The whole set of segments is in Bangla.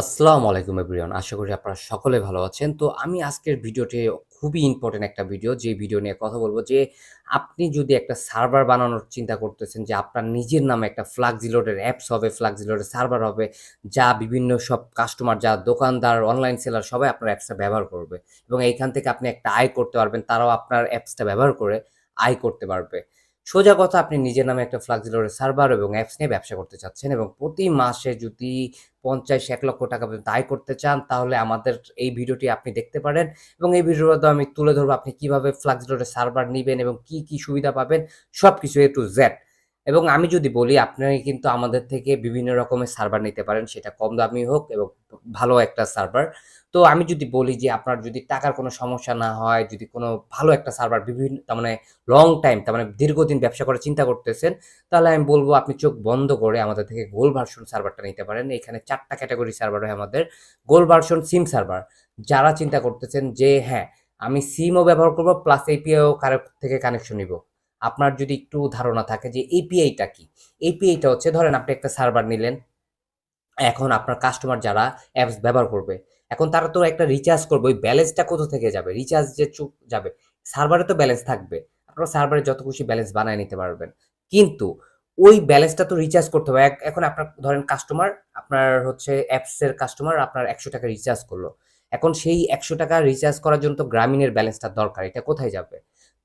আসসালামু আলাইকুম এভরিওয়ান, আশা করি আপনারা সকলে ভালো আছেন। তো আমি আজকের ভিডিওটি খুবই ইম্পর্টেন্ট একটা ভিডিও যে ভিডিও নিয়ে কথা বলব যে আপনি যদি একটা সার্ভার বানানোর চিন্তা করতেছেন যে আপনার নিজের নামে একটা ফ্লাক্সিলোডের অ্যাপস হবে ফ্লাক্সিলোডের সার্ভার হবে, যা বিভিন্ন সব কাস্টমার যা দোকানদার অনলাইন সেলার সবাই আপনার অ্যাপসটা ব্যবহার করবে এবং এইখান থেকে আপনি একটা আয় করতে পারবেন, তারাও আপনার অ্যাপসটা ব্যবহার করে আয় করতে পারবে। সোজা কথা, আপনি নিজের নামে একটা ফ্লাক্সিলোডের সার্ভার এবং অ্যাপস নিয়ে ব্যবসা করতে চাচ্ছেন এবং প্রতি মাসে যদি পঞ্চাশ, এক লক্ষ টাকা পর্যন্ত আয় করতে চান, তাহলে আমাদের এই ভিডিওটি আপনি দেখতে পারেন এবং এই ভিডিওর মধ্যে আমি তুলে ধরবো আপনি কীভাবে ফ্লাক্সডোরের সার্ভার নেবেন এবং কি কি সুবিধা পাবেন সব কিছু এ টু জেড এবং আমি যদি বলি আপনি কিন্তু আমাদের থেকে বিভিন্ন রকমের সার্ভার নিতে পারেন, সেটা কম দামি হোক এবং ভালো একটা সার্ভার তো আমি যদি বলি যে, আপনার যদি টাকার কোনো সমস্যা না হয়, যদি কোনো ভালো একটা সার্ভার বিভিন্ন, তার মানে লং টাইম তার মানে দীর্ঘদিন ব্যবসা করার চিন্তা করতেছেন, তাহলে আমি বলব আপনি চোখ বন্ধ করে আমাদের থেকে গোল ভার্সন সার্ভারটা নিতে পারেন। এখানে চারটা ক্যাটাগরি সার্ভার হয় আমাদের গোল ভার্সন সিম সার্ভার যারা চিন্তা করতেছেন যে হ্যাঁ আমি সিমও ব্যবহার করব প্লাস এপিআইও কারোর থেকে কানেকশন নিব। আপনার যদি একটু ধারণা থাকে যে এপিআইটা কি? এপিআইটা হচ্ছে, ধরেন আপনি একটা সার্ভার নিলেন, এখন আপনার কাস্টমার যারা অ্যাপস ব্যবহার করবে, এখন তারা তো একটা রিচার্জ করবে, ওই ব্যালেন্সটা কোথা থেকে যাবে? রিচার্জ যে চুপ যাবে সার্ভারে তো ব্যালেন্স থাকবে, আপনারা সার্ভারে যত খুশি ব্যালেন্স বানায় নিতে পারবেন, কিন্তু ওই ব্যালেন্সটা তো রিচার্জ করতে হবে এখন আপনার, ধরেন কাস্টমার আপনার হচ্ছে অ্যাপসের কাস্টমার আপনার একশো টাকা রিচার্জ করল, এখন সেই একশো টাকা রিচার্জ করার জন্য তো গ্রামীণের ব্যালেন্সটা দরকার, এটা কোথায় যাবে?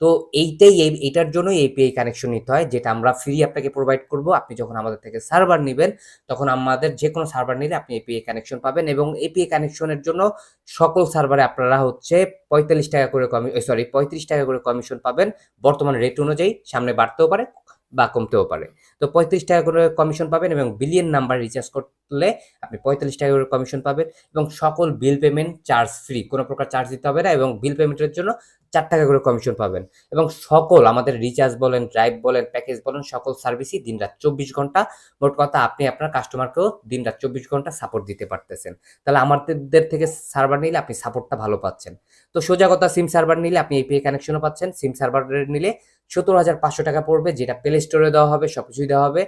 তো এইটাই এই, এইটার জন্যই এপিআই কানেকশন নিতে হয়, যেটা আমরা ফ্রি আপনাকে প্রোভাইড করব। আপনি যখন আমাদের থেকে সার্ভার নেবেন, তখন আমাদের যে কোনো সার্ভার নিলে আপনি এপিআই কানেকশন পাবেন এবং এপিআই কানেকশনের জন্য সকল সার্ভারে আপনারা হচ্ছে পঁয়তাল্লিশ টাকা করে কমি সরি পঁয়ত্রিশ টাকা করে কমিশন পাবেন। বর্তমান রেট অনুযায়ী সামনে বাড়তেও পারে বা কমতেও পারে। তো পঁয়ত্রিশ টাকা করে কমিশন পাবেন এবং বিলিয়ন নাম্বার রিচার্জ করলে আপনি পঁয়তাল্লিশ টাকা করে কমিশন পাবেন এবং সকল বিল পেমেন্ট চার্জ ফ্রি কোনো প্রকার চার্জ দিতে হবে না এবং বিল পেমেন্টের জন্য চার টাকা করে কমিশন পাবেন। এবং সকল আমাদের রিচার্জ বলেন ড্রাইভ বলেন প্যাকেজ বলেন, সকল সার্ভিসই দিন রাত চব্বিশ ঘণ্টা। মোট কথা আপনি আপনার কাস্টমারকেও দিন রাত চব্বিশ ঘণ্টা সাপোর্ট দিতে পারতেছেন। তাহলে আমাদের থেকে সার্ভার নিলে আপনি সাপোর্টটা ভালো পাচ্ছেন। তো সোজা কথা সিম সার্ভার নিলে আপনি এপিআই কানেকশনও পাচ্ছেন। সিম সার্ভার নিলে সত্তর হাজার পাঁচশো টাকা পড়বে, যেটা প্লে স্টোরে দেওয়া হবে সব কিছুই দেওয়া হবে।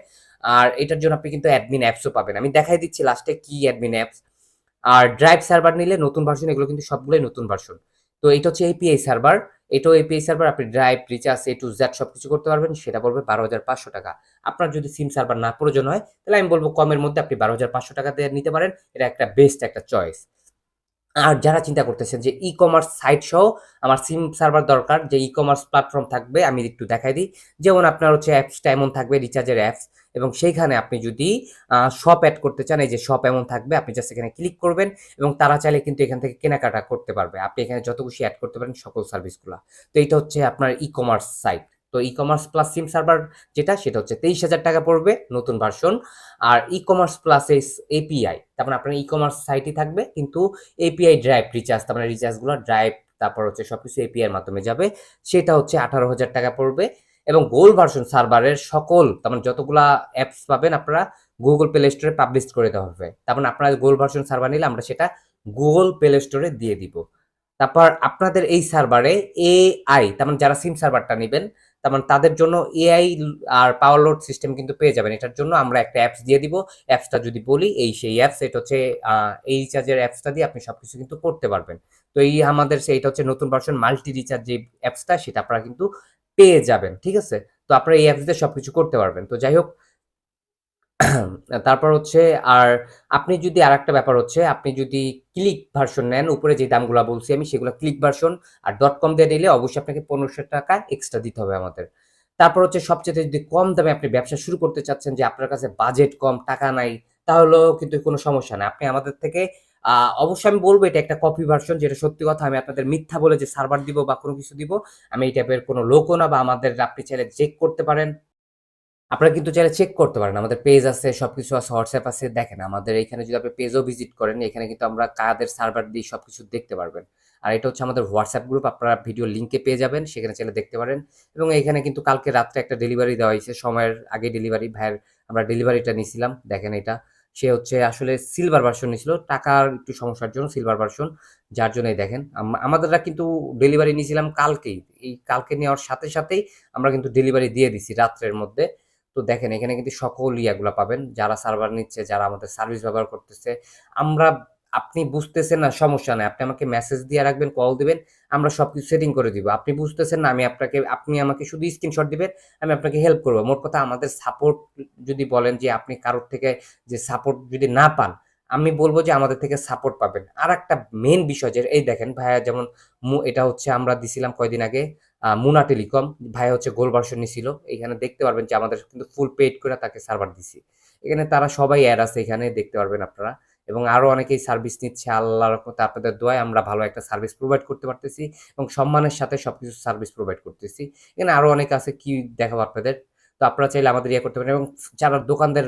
আর এটার জন্য আপনি কিন্তু অ্যাডমিন অ্যাপসও পাবেন। আমি দেখাই দিচ্ছি লাস্টে কি অ্যাডমিন অ্যাপস আর ড্রাইভ সার্ভার নিলে নতুন ভার্সন এগুলো কিন্তু সবগুলোই নতুন ভার্সন তো এটা হচ্ছে এপিআই সার্ভার এটাও এপিআই সার্ভার আপনি drive recharge A to Z সব কিছু করতে পারবেন। সেটা পড়বে বারো হাজার পাঁচশো টাকা। আপনার যদি সিম সার্ভার না প্রয়োজন হয়, তাহলে আমি বলব কমের মধ্যে আপনি বারো হাজার পাঁচশো টাকা দিয়ে নিতে পারেন। এটা একটা বেস্ট একটা চয়েস আর যারা চিন্তা করতেছেন যে ই কমার্স সাইট সহ আমার সিম সার্ভার দরকার, যে ই কমার্স প্ল্যাটফর্ম থাকবে, আমি একটু দেখাই দিই। যেমন আপনার হচ্ছে অ্যাপসটা এমন থাকবে রিচার্জের অ্যাপস এবং সেইখানে আপনি যদি শপ অ্যাড করতে চান, এই যে শপ এমন থাকবে, আপনি জাস্ট এখানে ক্লিক করবেন, এবং তারা চাইলে কিন্তু এখান থেকে কেনাকাটা করতে পারবে। আপনি এখানে যত খুশি অ্যাড করতে পারেন সকল সার্ভিসগুলো তো এইটা হচ্ছে আপনার ই কমার্স সাইট তো e commerce plus sim server যেটা, সেটা হচ্ছে তেইশ হাজার টাকা পড়বে নতুন ভার্সন আর ই কমার্স প্লাস এপিআই তারপরে আপনার ই কমার্স সাইটই থাকবে, কিন্তু এপিআই ড্রাইভ রিচার্জ তার মানে রিচার্জগুলো ড্রাইভ তারপর হচ্ছে সবকিছু এপিআই এর মাধ্যমে যাবে, সেটা হচ্ছে আঠারো হাজার টাকা পড়বে। এবং গোল ভার্সন সার্ভারের সকল, তার মানে যতগুলা অ্যাপস পাবেন আপনারা গুগল প্লে স্টোরে পাবলিশ করে দেওয়া হবে। তারপর আপনারা গোল ভার্সন সার্ভার নিলে আমরা সেটা গুগল প্লে স্টোরে দিয়ে দিব। তারপর আপনাদের এই সার্ভারে এআই মানে যারা সিম সার্ভারটা নেবেন তার মানে তাদের জন্য এআই আর পাওয়ার লোড সিস্টেম কিন্তু পেয়ে যাবেন। এটার জন্য আমরা একটা অ্যাপস দিয়ে দিব। অ্যাপসটা যদি বলি, এই সেই অ্যাপস এটা হচ্ছে এই রিচার্জের অ্যাপসটা দিয়ে আপনি সব কিছু কিন্তু করতে পারবেন। তো এই আমাদের সেইটা হচ্ছে নতুন ভার্সন মাল্টি রিচার্জ যে অ্যাপসটা সেটা আপনারা কিন্তু পেয়ে যাবেন, ঠিক আছে? তো আপনারা এই অ্যাপস দিয়ে সব কিছু করতে পারবেন। তো যাই হোক তারপর হচ্ছে, আর আপনি যদি আরেকটা ব্যাপার হচ্ছে, আপনি যদি ক্লিক ভার্সন নেন, উপরে যে দামগুলো বলছি আমি, সেগুলো ক্লিক ভার্সন আর. ডট কম দিয়ে নিলে অবশ্যই আপনাকে পনেরোশো টাকা এক্সট্রা দিতে হবে আমাদের। তারপর হচ্ছে, সবচেয়ে যদি কম দামে আপনি ব্যবসা শুরু করতে চাচ্ছেন, যে আপনার কাছে বাজেট কম, টাকা নাই, তাহলেও কিন্তু কোনো সমস্যা নেই। আপনি আমাদের থেকে অবশ্যই আমি বলব, এটা একটা কপি ভার্সন যেটা সত্যি কথা, আমি আপনাদের মিথ্যা বলে যে সার্ভার দিব বা কোনো কিছু দিব, আমি এই টাইপের কোনো লোকও না বা আমাদের আপনি চাইলে চেক করতে পারেন। আপনারা কিন্তু চাইলে চেক করতে পারেন। আমাদের পেজ আছে, সবকিছু আছে হোয়াটসঅ্যাপ আছে। দেখেন, আমাদের এখানে যদি আপনি পেজও ভিজিট করেন, এখানে কিন্তু আমরা কাদের সার্ভার দিয়ে সবকিছু দেখতে পারবেন। আর এটা হচ্ছে আমাদের হোয়াটসঅ্যাপ গ্রুপ আপনারা ভিডিও লিঙ্কে পেয়ে যাবেন, সেখানে চাইলে দেখতে পারেন। এবং এখানে কিন্তু কালকে রাত্রে একটা ডেলিভারি দেওয়া হয়েছে, সময়ের আগে ডেলিভারি ভাইয়ের আমরা ডেলিভারিটা নিয়েছিলাম, দেখেন এটা। সে হচ্ছে আসলে সিলভার ভার্সন নিয়েছিল, টাকার একটু সমস্যার জন্য সিলভার ভার্সন যার জন্যই দেখেন। আম- আমাদেররা কিন্তু ডেলিভারি নিয়েছিলাম কালকেই। এই কালকে নেওয়ার সাথে সাথেই আমরা কিন্তু ডেলিভারি দিয়ে দিছি রাত্রের মধ্যে। তো দেখেন, এখানে কিন্তু সকল ইয়াগুলা পাবেন। যারা সার্ভার নিচ্ছে, যারা আমাদের সার্ভিস ব্যবহার করতেছে, আমরা আপনি বুঝতেছেন না, সমস্যা নাই। আপনি আমাকে মেসেজ দিয়ে রাখবেন কল দিবেন, আমরা সবকিছু সেটিং করে দিব। আপনি বুঝতেছেন না, আমি আপনাকে, আপনি আমাকে শুধু স্ক্রিনশট দিবেন, আমি আপনাকে হেল্প করব। মোট কথা আমাদের সাপোর্ট যদি বলেন যে, আপনি কারোর থেকে যে সাপোর্ট যদি না পান, আমি বলব যে, আমাদের থেকে সাপোর্ট পাবেন। আর একটা মেন বিষয় যে, এই দেখেন ভাইয়া, যেমন এটা হচ্ছে আমরা দিছিলাম কয়দিন আগে? মুনা টেলিকম ভাই হচ্ছে গোল ভার্সন নিছিল। এখানে দেখতে পারবেন যে আমাদের কিন্তু ফুল পেড করে তাকে সার্ভার দিছি। এখানে তারা সবাই অ্যাড আছে, এখানে দেখতে পারবেন আপনারা। এবং আরও অনেকেই সার্ভিস নিচ্ছে, আল্লাহর রহমতে আপনাদের দোয়ায় আমরা ভালো একটা সার্ভিস প্রোভাইড করতে পারতেছি এবং সম্মানের সাথে সবকিছু সার্ভিস প্রোভাইড করতেছি। এখানে আরও অনেক আছে, কি দেখাবো আপনাদের? তো আপনারা চাইলে আমাদের ইয়ে করতে পারেন এবং যারা দোকানদার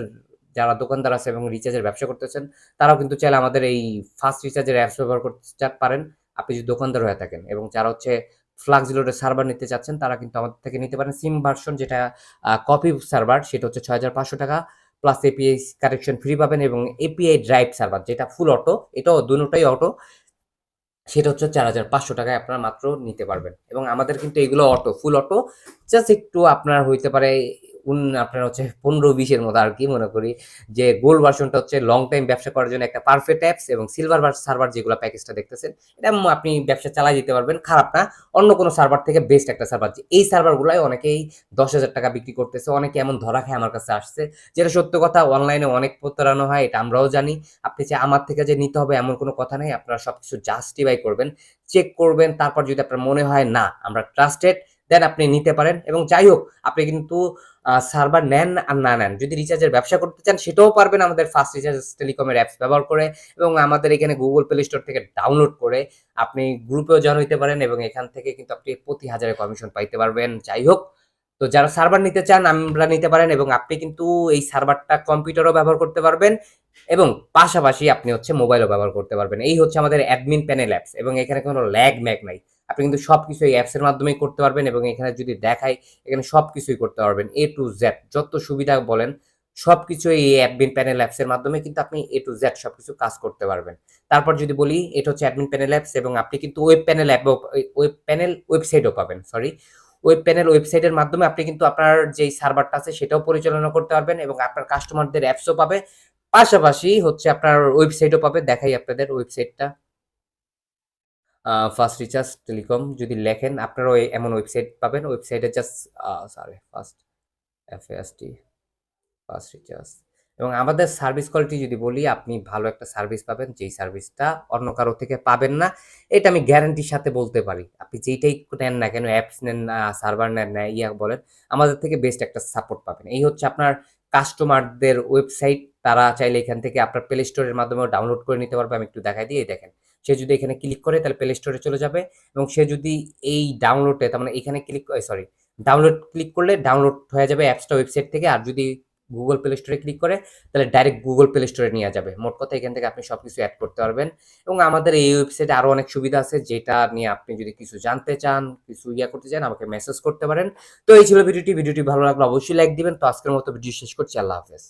যারা দোকানদার আছে এবং রিচার্জের ব্যবসা করতেছেন, তারাও কিন্তু চাইলে আমাদের এই ফাস্ট রিচার্জের অ্যাপস ব্যবহার করতে পারেন। আপনি যদি দোকানদার হয়ে থাকেন এবং যারা হচ্ছে ফ্লাক্স লোডের সার্ভার নিতে চাচ্ছেন, তারা কিন্তু আমাদের থেকে নিতে পারেন। সিম ভার্সন যেটা কপি সার্ভার সেটা হচ্ছে ছয় হাজার পাঁচশো টাকা। প্লাস এপিআই কানেকশন ফ্রি পাবেন এবং এপিআই ড্রাইভ সার্ভার যেটা ফুল অটো এটাও দুটোটাই অটো সেটা হচ্ছে চার হাজার পাঁচশো টাকায় আপনারা মাত্র নিতে পারবেন। এবং আমাদের কিন্তু এগুলো অটো ফুল অটো জাস্ট একটু আপনার হইতে পারে আপনার হচ্ছে পনেরো বিশের মতো আর কি মনে করি। যে গোল্ড ভার্সনটা হচ্ছে লং টাইম ব্যবসা করার জন্য একটা পারফেক্ট অ্যাপস এবং সিলভার সার্ভার যেগুলো প্যাকেজটা দেখতেছেন, এটা আপনি ব্যবসা চালাই যেতে পারবেন, খারাপ না। অন্য কোনো সার্ভার থেকে বেস্ট একটা সার্ভার এই সার্ভারগুলাই অনেকেই দশ হাজার টাকা বিক্রি করতেছে, অনেকে এমন ধরা খায় আমার কাছে আসছে। যেটা সত্য কথা অনলাইনে অনেক প্রতারণা হয়, এটা আমরাও জানি। আপনি যে আমার থেকে যে নিতে হবে এমন কোনো কথা নেই, আপনারা সবকিছু জাস্টিফাই করবেন চেক করবেন, তারপর যদি আপনার মনে হয় না, আমরা ট্রাস্টেড দেন আপনি নিতে পারেন এবং যাই হোক আপনি কিন্তু সার্ভার নেন আর না নেন। যদি রিচার্জের ব্যবসা করতে চান, সেটাও পারবেন আমাদের ফার্স্ট রিচার্জ টেলিকমের অ্যাপস ব্যবহার করে এবং আমাদের এখানে গুগল প্লে স্টোর থেকে ডাউনলোড করে আপনি গ্রুপেও জয়েন হইতে পারেন এবং এখান থেকে কিন্তু আপনি প্রতি হাজারে কমিশন পাইতে পারবেন। যাই হোক তো যারা সার্ভার নিতে চান, আমরা নিতে পারেন এবং আপনি কিন্তু এই সার্ভারটা কম্পিউটারও ব্যবহার করতে পারবেন এবং পাশাপাশি আপনি হচ্ছে মোবাইলও ব্যবহার করতে পারবেন। এই হচ্ছে আমাদের অ্যাডমিন প্যানেল অ্যাপস এবং এখানে কোনো ল্যাগ ম্যাগ নাই। আপনি কিন্তু সবকিছু এই অ্যাপসের মাধ্যমেই করতে পারবেন এবং এখানে যদি দেখাই, এখানে সবকিছুই করতে পারবেন এ টু জেড যত সুবিধা বলেন, সবকিছু এই অ্যাডমিন প্যানেল অ্যাপসের মাধ্যমে কিন্তু আপনি এ টু জেড সবকিছু কাজ করতে পারবেন। তারপর যদি বলি, এটা হচ্ছে অ্যাডমিন প্যানেল অ্যাপস এবং আপনি কিন্তু web panel app web panel ওয়েবসাইটও পাবেন সরি ওয়েব প্যানেল ওয়েবসাইটের মাধ্যমে আপনি কিন্তু আপনার যেই সার্ভারটা আছে, সেটাও পরিচালনা করতে পারবেন এবং আপনার কাস্টমারদের অ্যাপসও পাবে। পাশাপাশি হচ্ছে আপনার ওয়েবসাইটও পাবে, দেখাই আপনাদের ওয়েবসাইটটা ফার্স্ট রিচার্জ টেলিকম যদি লেখেন, আপনারা ওই এমন ওয়েবসাইট পাবেন। ওয়েবসাইটে just sorry first F T first recharge এবং আমাদের সার্ভিস কোয়ালিটি যদি বলি, আপনি ভালো একটা সার্ভিস পাবেন, যেই সার্ভিসটা অন্য কারও থেকে পাবেন না, এটা আমি গ্যারান্টির সাথে বলতে পারি। আপনি যেইটাই নেন না কেন অ্যাপস নেন না সার্ভার নেন না, ইয়া বলেন, আমাদের থেকে বেস্ট একটা সাপোর্ট পাবেন। এই হচ্ছে আপনার কাস্টমারদের ওয়েবসাইট তারা চাইলে এখান থেকে আপনার প্লে স্টোরের মাধ্যমেও ডাউনলোড করে নিতে পারবে। আমি একটু দেখাই দিয়ে দেখেন। সে যদি এখানে ক্লিক করে তাহলে প্লে স্টোরে চলে যাবে এবং সে যদি এই ডাউনলোডে তার মানে এখানে ক্লিক সরি ডাউনলোড ক্লিক করলে ডাউনলোড হয়ে যাবে অ্যাপসটা ওয়েবসাইট থেকে আর যদি গুগল প্লে স্টোরে ক্লিক করে তাহলে ডাইরেক্ট গুগল প্লে স্টোরে নিয়ে যাবে। মোট কথা এখান থেকে আপনি সব কিছু অ্যাড করতে পারবেন এবং আমাদের এই ওয়েবসাইটে আরও অনেক সুবিধা আছে যেটা নিয়ে আপনি যদি কিছু জানতে চান, কিছু ইয়া করতে চান, আমাকে মেসেজ করতে পারেন। তো এই ছিল ভিডিওটি ভিডিওটি ভালো লাগলে অবশ্যই লাইক দিবেন। তো আজকের মতো ভিডিও শেষ করছি। আল্লাহ হাফেজ।